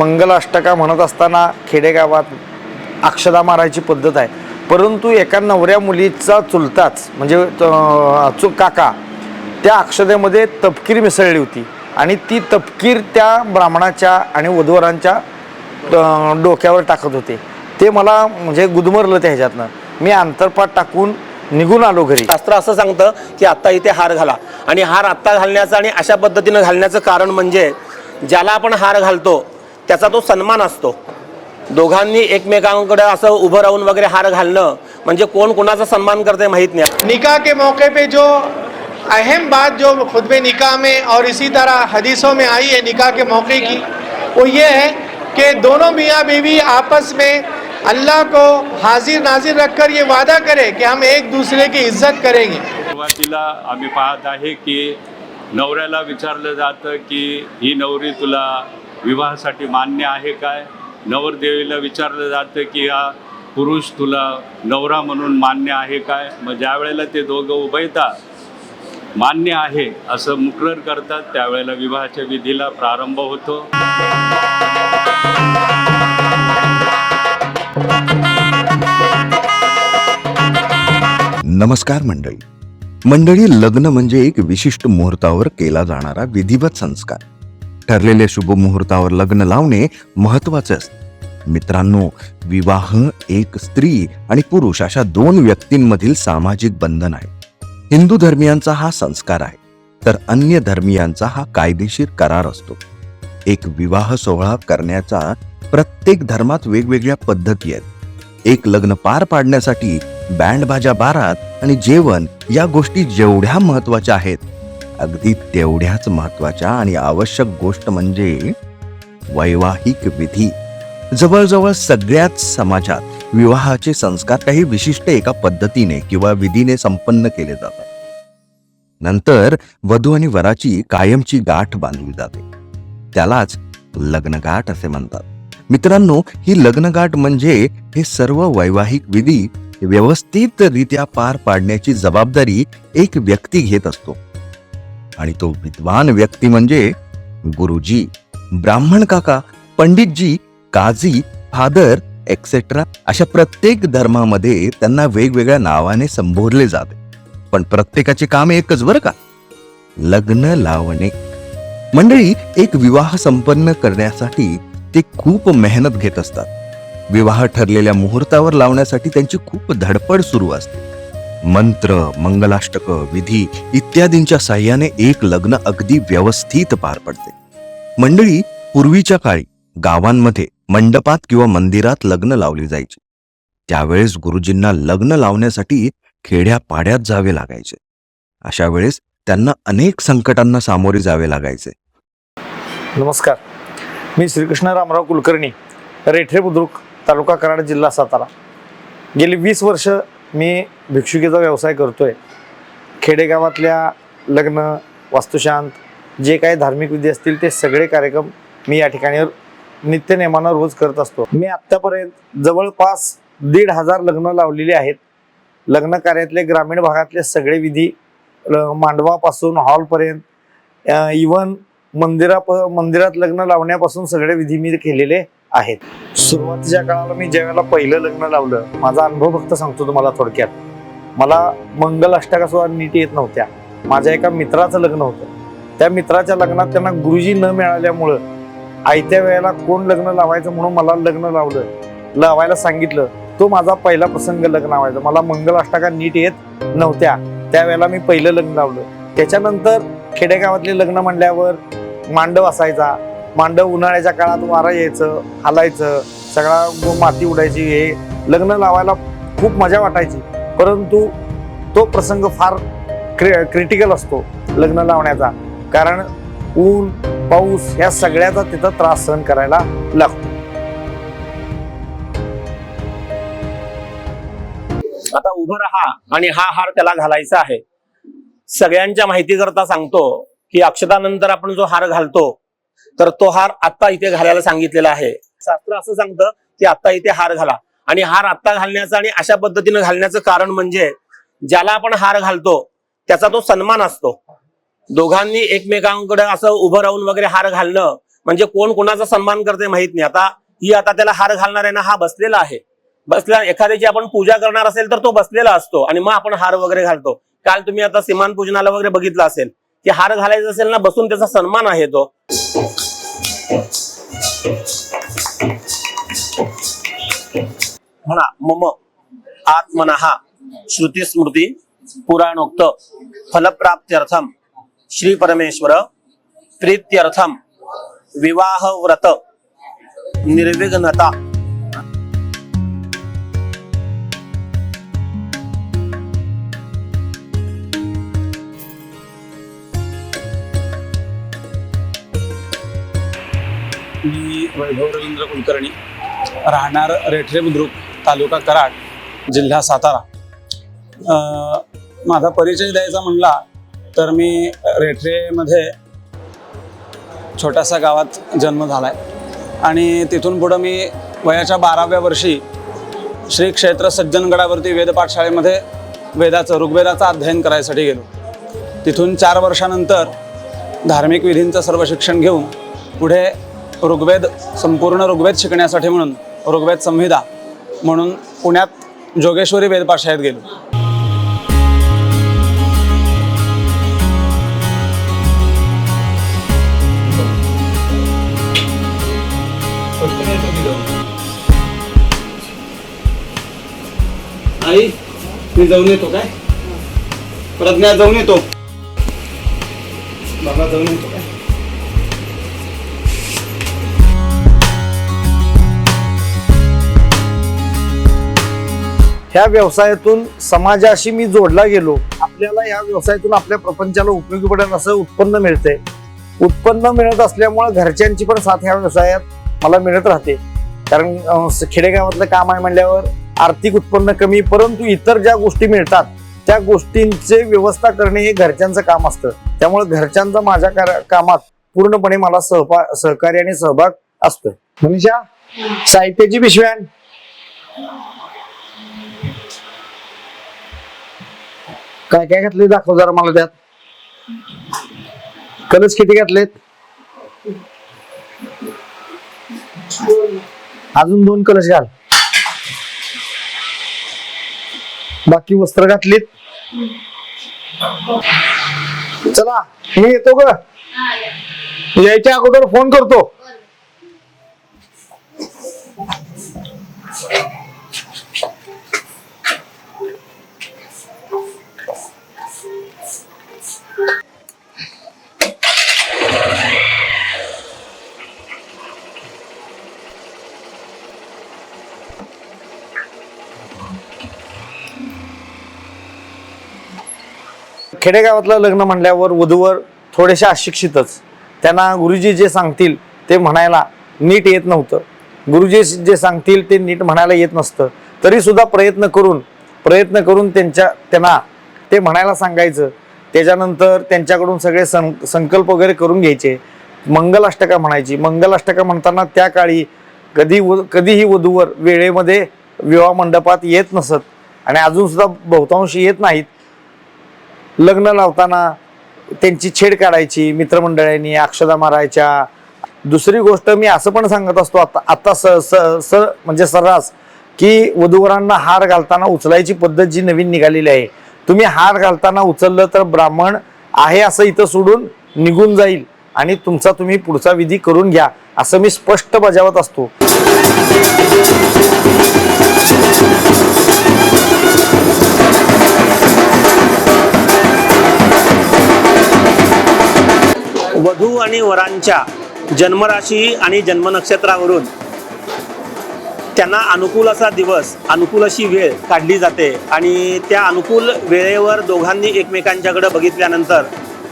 मंगलाष्टका म्हणत असताना खेडेगावात अक्षदा मारायची पद्धत आहे. परंतु एका नवऱ्या मुलीचा चुलताच म्हणजे त- चु काका त्या अक्षदेमध्ये तपकीर मिसळली होती. आणि ती तपकीर त्या ब्राह्मणाच्या आणि वधूवरांच्या डोक्यावर टाकत होते. ते मला म्हणजे गुदमरलं त्या ह्याच्यातनं. मी आंतरपाठ टाकून निघून आलो घरी. शास्त्र असं सांगतं की आत्ता इथे हार घाला. आणि हार आत्ता घालण्याचं आणि अशा पद्धतीनं घालण्याचं कारण म्हणजे ज्याला आपण हार घालतो त्याचा तो सन्मान असतो. दोघांनी एकमेकांकडे असं उभं राहून वगैरे हार घालणं म्हणजे कोण कोणाचा सन्मान करते माहीत नाही. निकाह के मौके पे जो अहम बात जो खुतबे निकाह में और इसी तरह हदीसों में आई है निकाह के मौके की वो ये है कि दोनों मियाँ बीवी आपस में अल्लाह को हाजिर नाजिर रखकर ये वादा करें कि हम एक दूसरे की इज्जत करेंगे। सुरुवातीला आम्ही पाहत आहे की नवऱ्याला विचारलं जातं की ही नवरी तुला विवाहासाठी मान्य आहे काय? नवरदेवीला विचारलं जातं की हा पुरुष तुला नवरा म्हणून मान्य आहे काय? मग ज्या वेळेला ते दोघं उभयतात मान्य आहे असं मुकरर करतात त्यावेळेला विवाहाच्या विधीला प्रारंभ होतो. नमस्कार मंडळी. मंडळी लग्न म्हणजे एक विशिष्ट मुहूर्तावर केला जाणारा विधिवत संस्कार. ठरलेल्या शुभ मुहूर्तावर लग्न लावणे महत्त्वाचे असते. मित्रांनो विवाह एक स्त्री आणि पुरुष अशा दोन व्यक्तींमधील सामाजिक बंधन आहे. हिंदू धर्मियांचा हा संस्कार आहे तर अन्य धर्मियांचा हा कायदेशीर करार असतो. एक विवाह सोहळा करण्याचा प्रत्येक धर्मात वेगवेगळ्या पद्धती आहेत. एक लग्न पार पाडण्यासाठी बँड बाजा बारात आणि जेवण या गोष्टी जेवढ्या महत्त्वाच्या आहेत अगदी तेवढ्याच महत्त्वाच्या आणि आवश्यक गोष्ट म्हणजे वैवाहिक विधी. जवळजवळ सगळ्याच समाजात विवाहाचे संस्कार काही विशिष्ट एका पद्धतीने किंवा विधीने संपन्न केले जातात. नंतर वधू आणि वराची कायमची गाठ बांधली जाते. त्यालाच लग्नगाठ असे म्हणतात. मित्रांनो ही लग्नगाठ म्हणजे हे सर्व वैवाहिक विधी व्यवस्थितरित्या पार पाडण्याची जबाबदारी एक व्यक्ती घेत असतो. आणि तो विद्वान व्यक्ती म्हणजे गुरुजी ब्राह्मण काका पंडितजी काझी फादर एक्सेट्रा अशा प्रत्येक धर्मामध्ये त्यांना वेगवेगळ्या नावाने संबोधले जाते. पण प्रत्येकाचे काम एकच बरं का? लग्न लावणे. मंडळी एक विवाह संपन्न करण्यासाठी ते खूप मेहनत घेत असतात. विवाह ठरलेल्या मुहूर्तावर लावण्यासाठी त्यांची खूप धडपड सुरू असते. मंत्र मंगलाष्टक विधी इत्यादींच्या साह्याने एक लग्न अगदी व्यवस्थित पार पडते. मंडळी पूर्वीच्या काळी गावांमध्ये मंडपात किंवा मंदिरात लग्न लावली जायची. त्यावेळेस गुरुजींना लग्न लावण्यासाठी खेड्या पाड्यात जावे लागायचे. अशा वेळेस त्यांना अनेक संकटांना सामोरे जावे लागायचे. नमस्कार. मी श्रीकृष्ण रामराव कुलकर्णी रेठरे बुद्रुक तालुका कराड जिल्हा सातारा. गेली वीस वर्ष मी भिक्षुकीचा व्यवसाय करतो आहे खेडेगावातल्या लग्न वास्तुशांत जे काही धार्मिक विधी असतील ते सगळे कार्यक्रम मी या ठिकाणी नित्यनेमानं रोज करत असतो. मी आत्तापर्यंत जवळपास दीड हजार लग्न लावलेली आहेत. लग्न कार्यातले ग्रामीण भागातले सगळे विधी ल- मांडवापासून हॉलपर्यंत इवन मंदिरा मंदिरात लग्न लावण्यापासून सगळे विधी मी केलेले. आहेत. सुरुवातीच्या काळाला मी ज्यावेळेला पहिलं लग्न लावलं माझा अनुभव फक्त सांगतो तुम्हाला थोडक्यात. मला मंगल अष्टका सुद्धा नीट येत नव्हत्या. माझ्या एका मित्राचं लग्न होतं. त्या मित्राच्या लग्नात त्यांना गुरुजी न मिळाल्यामुळं आयत्या वेळेला कोण लग्न लावायचं म्हणून मला लग्न लावलं. लावायला सांगितलं. तो माझा पहिला प्रसंग लग्न लावायचा. मला मंगल अष्टका नीट येत नव्हत्या. त्यावेळेला मी पहिलं लग्न लावलं. त्याच्यानंतर खेडेगावातले लग्न म्हणल्यावर मांडव असायचा. मांडव उन्हाळ्याच्या काळात वारा यायचं हालायचं सगळा माती उडायची हे लग्न लावायला खूप मजा वाटायची. परंतु तो प्रसंग फार क्रि क्रिटिकल असतो लग्न लावण्याचा. कारण ऊन पाऊस ह्या सगळ्याचा तिथं त्रास सहन करायला लागतो. आता उभं राहा आणि हा हार त्याला घालायचा आहे. सगळ्यांच्या माहिती करता सांगतो की अक्षतानंतर आपण जो हार घालतो तर तो हार आत्ता इथे घालायला सांगितलेला आहे. शास्त्र असं सांगतं की आत्ता इथे हार घाला. आणि हार आत्ता घालण्याचं आणि अशा पद्धतीनं घालण्याचं कारण म्हणजे ज्याला आपण हार घालतो त्याचा तो सन्मान असतो. दोघांनी एकमेकांकडे असं उभं राहून वगैरे हार घालणं म्हणजे कोण कोणाचा सन्मान करते माहीत नाही. आता ही आता त्याला हार घालणार आहे ना हा बसलेला आहे. बसल्या एखाद्याची आपण पूजा करणार असेल तर तो बसलेला असतो आणि मग आपण हार वगैरे घालतो. काल तुम्ही आता सीमान पूजनाला वगैरे बघितलं असेल. की हार घालायचा असेल ना बसून त्याचा सन्मान आहे तो. म्हणा मम आत्मन श्रुती स्मृती पुराणोक्त फलप्राप्त्यर्थम श्री परमेश्वर प्रीत्यर्थम विवाह व्रत निर्विघ्नता. वैभव रवींद्र कुलकर्णी राहणार रेठरे बुद्रुक तालुका कराड जिल्हा सातारा. माझा परिचय द्यायचा म्हणला तर मी रेठरेमध्ये छोट्याशा गावात जन्म झाला आहे आणि तिथून पुढं मी वयाच्या बाराव्या वर्षी श्री क्षेत्र सज्जनगडावरती वेद पाठशाळेमध्ये वेदाचं ऋग्वेदाचं अध्ययन करायसाठी गेलो. तिथून चार वर्षानंतर धार्मिक विधींचं सर्व शिक्षण घेऊन पुढे ऋग्वेद संपूर्ण ऋग्वेद शिकण्यासाठी म्हणून ऋग्वेद संहिता म्हणून पुण्यात जोगेश्वरी वेदपाशाळेत गेलो. आई मी जाऊन येतो काय? प्रज्ञा जाऊन येतो. बाबा जाऊन येतो काय? ह्या व्यवसायातून समाजाशी मी जोडला गेलो. आपल्याला या व्यवसायातून आपल्या प्रपंचाला उपयोगी पडेल असं उत्पन्न मिळते उत्पन्न मिळत असल्यामुळे घरच्यांची पण साथ ह्या व्यवसायात मला मिळत राहते. कारण खेडेगावातलं काम आहे म्हणल्यावर आर्थिक उत्पन्न कमी परंतु इतर ज्या गोष्टी मिळतात त्या गोष्टींचे व्यवस्था करणे हे घरच्यांचं काम असतं. त्यामुळे घरच्यांचा माझ्या कामात पूर्णपणे मला सहपा सहकार्य आणि सहभाग असतो मनीषा साहित्याची पिशव्यान काय काय घातले दाखव जरा मला त्यात. कलच किती घातलेत? अजून दोन कलश घाल. बाकी वस्त्र घातलीत. चला मी येतो ग. यायच्या अगोदर फोन करतो. खेडेगावातलं लग्न म्हणल्यावर वधूवर थोडेसे अशिक्षितच. त्यांना गुरुजी जे सांगतील ते म्हणायला नीट येत नव्हतं. गुरुजी जे सांगतील ते नीट म्हणायला येत नसतं. तरीसुद्धा प्रयत्न करून प्रयत्न करून त्यांच्या त्यांना ते म्हणायला सांगायचं. त्याच्यानंतर त्यांच्याकडून सगळे सं संकल्प वगैरे करून घ्यायचे. मंगलाष्टका म्हणायची. मंगलाष्टका म्हणताना त्या काळी कधी व कधीही वधूवर वेळेमध्ये विवाह मंडपात येत नसत. आणि अजूनसुद्धा बहुतांशी बहुतांश येत नाहीत. लग्न लावताना त्यांची छेड काढायची मित्रमंडळांनी अक्षदा मारायच्या. दुसरी गोष्ट मी असं पण सांगत असतो आता आता स स स म्हणजे सर्रास की वधूवरांना हार घालताना उचलायची पद्धत जी नवीन निघालेली आहे. तुम्ही हार घालताना उचललं तर ब्राह्मण आहे असं इथं सोडून निघून जाईल आणि तुमचा तुम्ही पुढचा विधी करून घ्या असं मी स्पष्ट बजावत असतो. वधू आणि वरांच्या जन्मराशी आणि जन्मनक्षत्रावरून त्यांना अनुकूल असा दिवस अनुकूल अशी वेळ काढली जाते. आणि त्या अनुकूल वेळेवर दोघांनी एकमेकांच्याकडे बघितल्यानंतर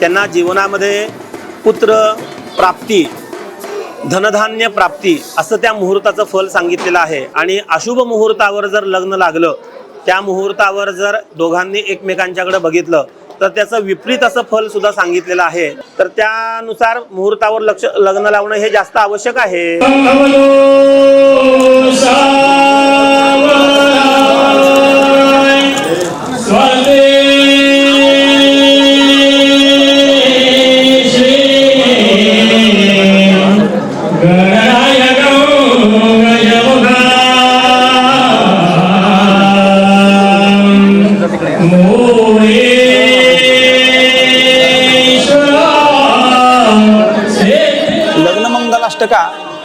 त्यांना जीवनामध्ये पुत्र प्राप्ती धनधान्य प्राप्ती असं त्या मुहूर्ताचं फल सांगितलेलं आहे. आणि अशुभ मुहूर्तावर जर लग्न लागलं त्या मुहूर्तावर जर दोघांनी एकमेकांच्याकडे बघितलं तर त्याचं विपरीत असं फल सुद्धा सांगितलेलं आहे. तर त्यानुसार मुहूर्तावर लक्ष लग्न लावणं हे जास्त आवश्यक आहे.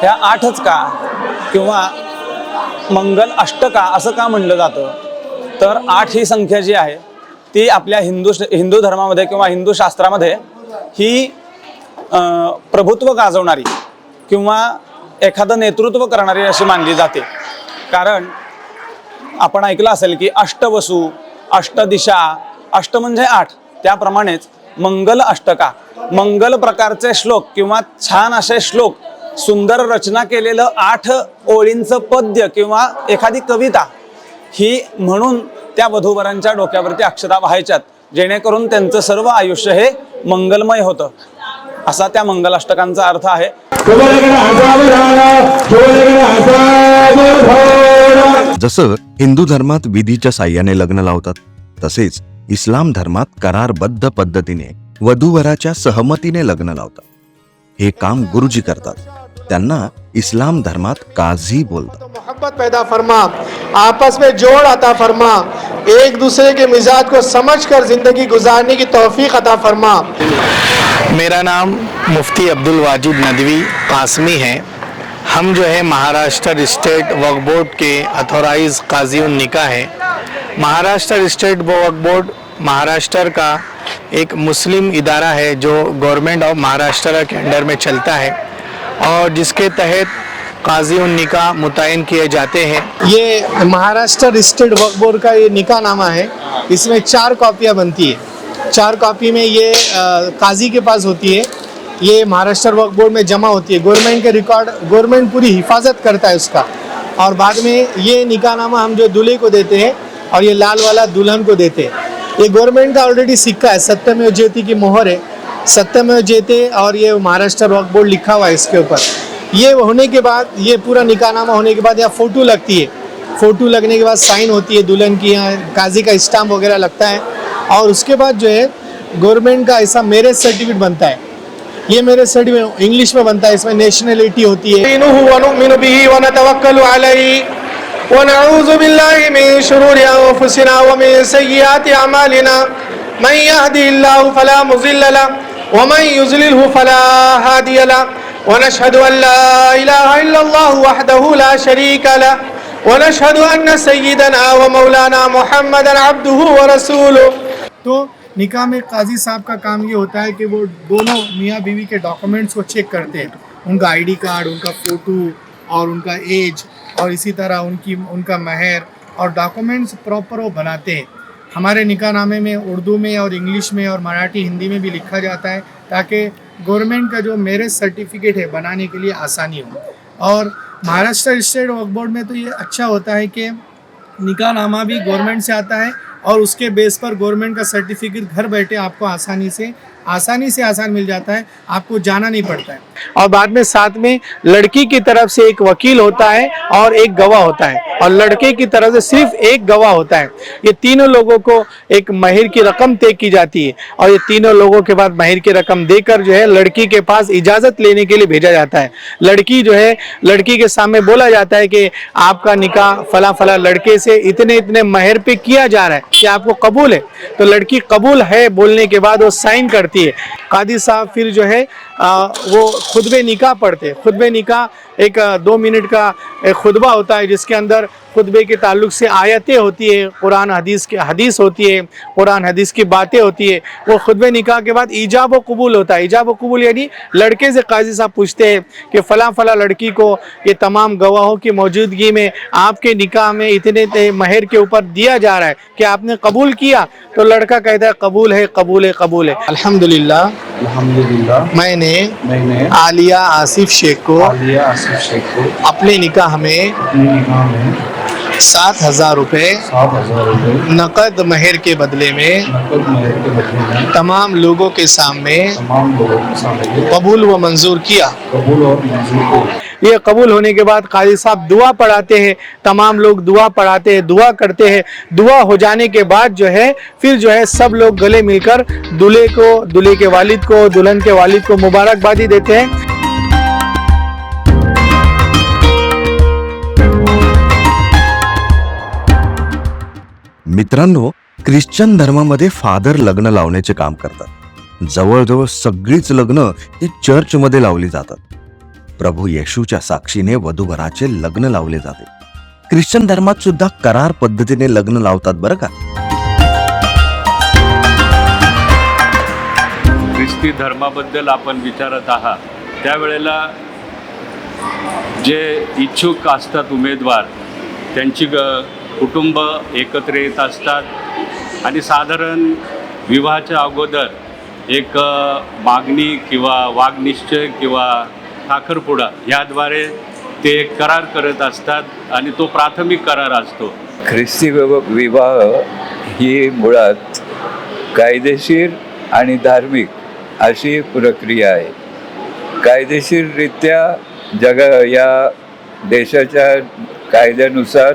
ह्या आठच का? किंवा मंगल अष्टका असं का म्हणलं जातं? तर आठ ही संख्या जी आहे ती आपल्या हिंदू हिंदू धर्मामध्ये किंवा हिंदू शास्त्रामध्ये ही प्रभुत्व गाजवणारी किंवा एखादं नेतृत्व करणारी अशी मानली जाते. कारण आपण ऐकलं असेल की अष्टवसू अष्टदिशा अष्ट म्हणजे आठ. त्याप्रमाणेच मंगल अष्टका मंगल प्रकारचे श्लोक किंवा छान असे श्लोक सुंदर रचना केलेलं आठ ओळींचं पद्य किंवा एखादी कविता ही म्हणून त्या वधूवरांच्या डोक्यावरती अक्षता व्हायच्यात. जेणेकरून त्यांचं सर्व आयुष्य हे मंगलमय होतं. असा त्या मंगलाष्टकांचा अर्थ आहे. जसं हिंदू धर्मात विधीच्या साह्याने लग्न लावतात तसेच इस्लाम धर्मात करारबद्ध पद्धतीने वधूवराच्या सहमतीने लग्न लावतात. हे काम गुरुजी करतात. त्यांना इस्लाम धर्मात काझी बोलतात. तो मोहब्बत पैदा फरमा आपस में जोड़ अता फरमा एक दूसरे के मिजाज को समझ कर ज़िंदगी गुजारने की तौफीक अता फरमा। मेरा नाम मुफ्ती अब्दुल वाजिद नदवी कासमी है। हम जो है महाराष्ट्र स्टेट वक्फ बोर्ड के अथोराइज काजी निका है। महाराष्ट्र स्टेट वक्फ बोर्ड महाराष्ट्र का एक मुस्लिम इदारा है जो गवर्नमेंट ऑफ़ महाराष्ट्र के अंडर में चलता है। और जिसके तहत काजी उन निका मुतन किए जाते हैं। ये महाराष्ट्र स्टेट वक्फ बोर्ड का ये निका नामा है। इसमें चार कॉपियाँ बनती है। चार कॉपी में ये अ, काजी के पास होती है। ये महाराष्ट्र वक्फ बोर्ड में जमा होती है। गवर्नमेंट के रिकॉर्ड गवर्नमेंट पूरी हिफाजत करता है उसका। और बाद में ये निकाहनामा हम जो दूल्हे को देते हैं और ये लाल वाला दुल्हन को देते हैं। ये गवर्नमेंट का ऑलरेडी सिक्का है। सत्यमेव ज्योति की मोहर है। सत्यमेव जयते और ये महाराष्ट्र वक्फ बोर्ड लिखा हुआ है इसके ऊपर ये होने के बाद ये पूरा निकाहनामा होने के बाद यहाँ फ़ोटो लगती है फ़ोटो लगने के बाद साइन होती है दुल्हन की यहाँ काजी का स्टाम्प वगैरह लगता है और उसके बाद जो है गवर्नमेंट का ऐसा मैरिज सर्टिफिकेट बनता है ये मेरे सर्टिफिकेट इंग्लिश में बनता है इसमें नेशनलिटी होती है ونعوذ بالله من شرور أنفسنا ومن سيئات أعمالنا من يهدي الله فلا مضل له ومن يزلله فلا هادي له, ونشهد أن لا إله إلا الله وحده لا شريك له, ونشهد أن سيدنا ومولانا محمد عبده ورسوله. तो निकाह में काजी साहब का काम ये होता है कि वो दोनों मियाँ बीवी के डॉक्यूमेंट्स को चेक करते हैं। उनका आईडी कार्ड उनका फ़ोटो और उनका एज और इसी तरह उनकी, उनका महर और डॉक्यूमेंट्स प्रॉपर वो बनाते हैं। हमारे निकाहनामे में उर्दू में और इंग्लिश में और मराठी, हिंदी में भी लिखा जाता है ताकि गवर्नमेंट का जो मैरिज सर्टिफिकेट है बनाने के लिए आसानी हो। और महाराष्ट्र स्टेट वक्फ बोर्ड में तो ये अच्छा होता है कि निकाहनामा भी गवर्नमेंट से आता है और उसके बेस पर गवर्नमेंट का सर्टिफिकेट घर बैठे आपको आसानी से आसानी से आसान मिल जाता है, आपको जाना नहीं पड़ता है। और बाद में साथ में लड़की की तरफ़ से एक वकील होता है और एक गवाह होता है। और लड़के की तरफ़ से सिर्फ़ एक गवाह होता है। ये तीनों लोगों को एक महिर की रकम तय की जाती है और ये तीनों लोगों के बाद महिर की रकम देकर जो है लड़की के पास इजाज़त लेने के लिए भेजा जाता है। लड़की जो है लड़की के सामने बोला जाता है कि आपका निकाह फला फला लड़के से इतने इतने महर पे किया जा रहा है कि आपको कबूल है। तो लड़की कबूल है बोलने के बाद वो साइन करती है। कादी साहब फिर जो है आ, वो खुतबे निकाह पढ़ते खुतबे निकाह एक दो मिनट का एक खुतबा होता है जिसके अंदर खुतबे के ताल्लुक से आयतें होती है कुरान हदीस की हदीस होती है कुरान हदीस की बातें होती है। वो खुतबे निकाह के बाद ईजाब व कबूल होता है। ईजाब व कबूल यानी लड़के से काजी साहब पूछते हैं कि फ़ला फ़ला लड़की को ये तमाम गवाहों की मौजूदगी में आपके निकाह में इतने महर के ऊपर दिया जा रहा है कि आपने कबूल किया? तो लड़का कहता है कबूल है कबूल है कबूल है। अल्हम्दुलिल्लाह। अल्हम्दुलिल्लाह। मैंने मैंने आलिया आसिफ शेख को आलिया आसिफ शेख को अपने निकाह में सात हज़ार रुपये रुपये नकद महर के बदले में तमाम लोगों के सामने कबूल व मंजूर किया। ये कबूल होने के बाद काजी साहब दुआ पढ़ाते हैं तमाम लोग दुआ पढ़ाते हैं दुआ करते हैं। दुआ हो जाने के बाद जो है फिर जो है सब लोग गले मिलकर दूल्हे को दूल्हे के वालिद को दुल्हन के वालिद को मुबारकबादी देते हैं। मित्रांनो ख्रिश्चन धर्मामध्ये फादर लग्न लावण्याचे काम करतात. जवळजवळ सगळीच लग्न ही चर्चमध्ये लावली जातात. प्रभू येशूच्या साक्षीने वधूवराचे लग्न लावले जाते. ख्रिश्चन धर्मात सुद्धा करार पद्धतीने लग्न लावतात बरं का? ख्रिस्ती धर्माबद्दल आपण विचारत आहात. त्यावेळेला जे इच्छुक असतात उमेदवार त्यांची ग कुटुंब एकत्र येत असतात. आणि साधारण विवाहाच्या अगोदर एक मागणी किंवा वागनिश्चय किंवा साखरपुडा याद्वारे ते एक करार करत असतात आणि तो प्राथमिक करार असतो. ख्रिस्ती विव- विवाह ही मुळात कायदेशीर आणि धार्मिक अशी प्रक्रिया आहे. कायदेशीररित्या जगा या देशाच्या कायद्यानुसार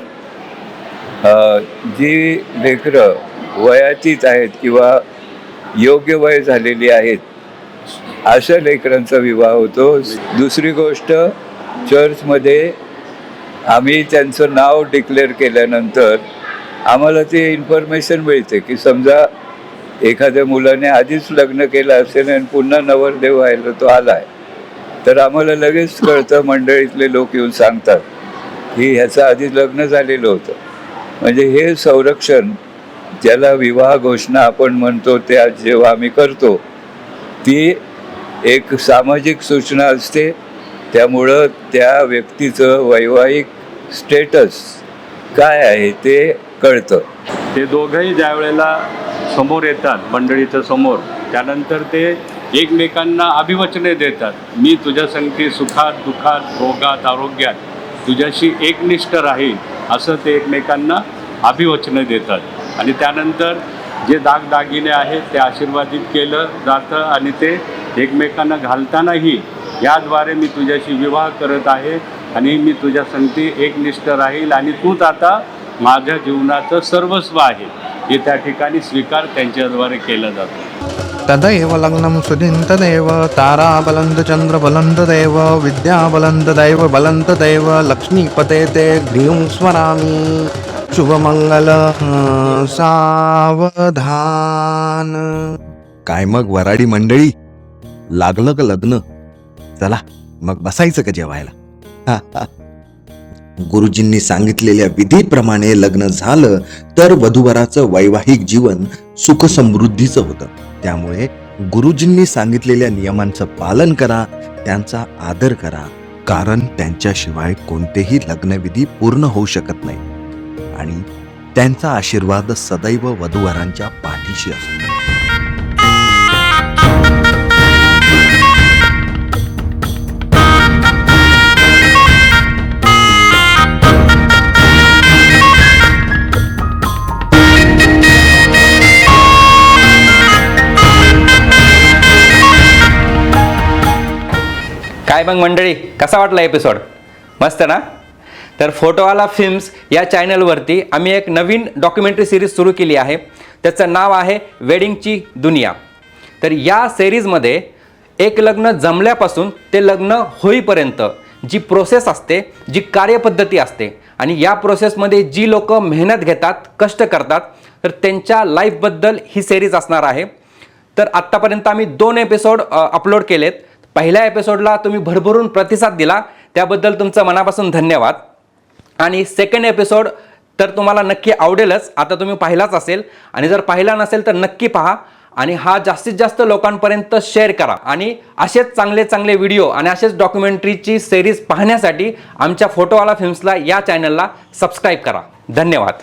जी लेकरं वयाचीच आहेत किंवा योग्य वय झालेली आहेत अशा लेकरांचा विवाह होतो. दुसरी गोष्ट चर्चमध्ये आम्ही त्यांचं नाव डिक्लेअर केल्यानंतर आम्हाला ती इन्फॉर्मेशन मिळते की समजा एखाद्या मुलाने आधीच लग्न केलं असेल आणि पुन्हा नवरदेव व्हायला तो आला आहे तर आम्हाला लगेच कळतं मंडळीतले लोक येऊन सांगतात की ह्याचं आधीच लग्न झालेलं होतं. म्हणजे हे संरक्षण ज्याला विवाह घोषणा आपण म्हणतो त्या जेव्हा आम्ही करतो ती एक सामाजिक सूचना असते. त्यामुळं त्या व्यक्तीचं वैवाहिक स्टेटस काय आहे ते कळतं. ते दोघंही ज्या वेळेला समोर येतात मंडळीच्या समोर त्यानंतर ते एकमेकांना अभिवचने देतात. मी तुझ्या संगती सुखात दुःखात रोगात आरोग्यात तुझ्याशी एकनिष्ठ राहील असं ते एकमेकांना अभिवचनं देतात. आणि त्यानंतर जे दागदागिने आहेत ते आशीर्वादित केलं जातं आणि ते एकमेकांना घालतानाही याद्वारे मी तुझ्याशी विवाह करत आहे आणि मी तुझ्या संगती एकनिष्ठ राहील आणि तूच आता माझ्या जीवनाचं सर्वस्व आहे. हे त्या ठिकाणी स्वीकार त्यांच्याद्वारे केला जातो. तदैव लग्नं सुधीं तदेव तारा बलंद चंद्र बलंद देव विद्या बलंद दैव बलंद देव लक्ष्मीपते ते ह्रीं स्मरामि। शुभमंगल सावधान. काय मग वराडी मंडळी? लागलं का लग्न? चला मग बसायचं का जेवायला? गुरुजींनी सांगितलेल्या विधीप्रमाणे लग्न झालं तर वधूवराचं वैवाहिक जीवन सुखसमृद्धीचं होतं. त्यामुळे गुरुजींनी सांगितलेल्या नियमांचं पालन करा त्यांचा आदर करा. कारण त्यांच्याशिवाय कोणतेही लग्नविधी पूर्ण होऊ शकत नाही. आणि त्यांचा आशीर्वाद सदैव वधूवरांच्या पाठीशी असतो. काय मग मंडळी कसा वाटला एपिसोड मस्त ना? तर फोटोवाला फिल्म्स या चॅनलवरती आम्ही एक नवीन डॉक्युमेंटरी सिरीज सुरू केली आहे. त्याचं नाव आहे वेडिंगची दुनिया. तर या सिरीजमध्ये एक लग्न जमल्यापासून ते लग्न होईपर्यंत जी प्रोसेस असते जी कार्यपद्धती असते आणि या प्रोसेसमध्ये जी लोक मेहनत घेतात कष्ट करतात तर त्यांच्या लाईफबद्दल ही सिरीज असणार आहे. तर आत्तापर्यंत आम्ही दोन एपिसोड अपलोड केलेत. पहिल्या एपिसोडला तुम्ही भरभरून प्रतिसाद दिला. त्याबद्दल तुमचं मनापासून धन्यवाद. आणि सेकंड एपिसोड तर तुम्हाला नक्की आवडेलच. आता तुम्ही पाहिलाच असेल. आणि जर पाहिला नसेल तर नक्की पहा. आणि हा जास्तीत जास्त लोकांपर्यंत शेअर करा. आणि असेच चांगले चांगले व्हिडिओ आणि असेच डॉक्युमेंटरीची सिरीज पाहण्यासाठी आमच्या फोटोवाला फिल्म्सला या चॅनलला सबस्क्राईब करा. धन्यवाद.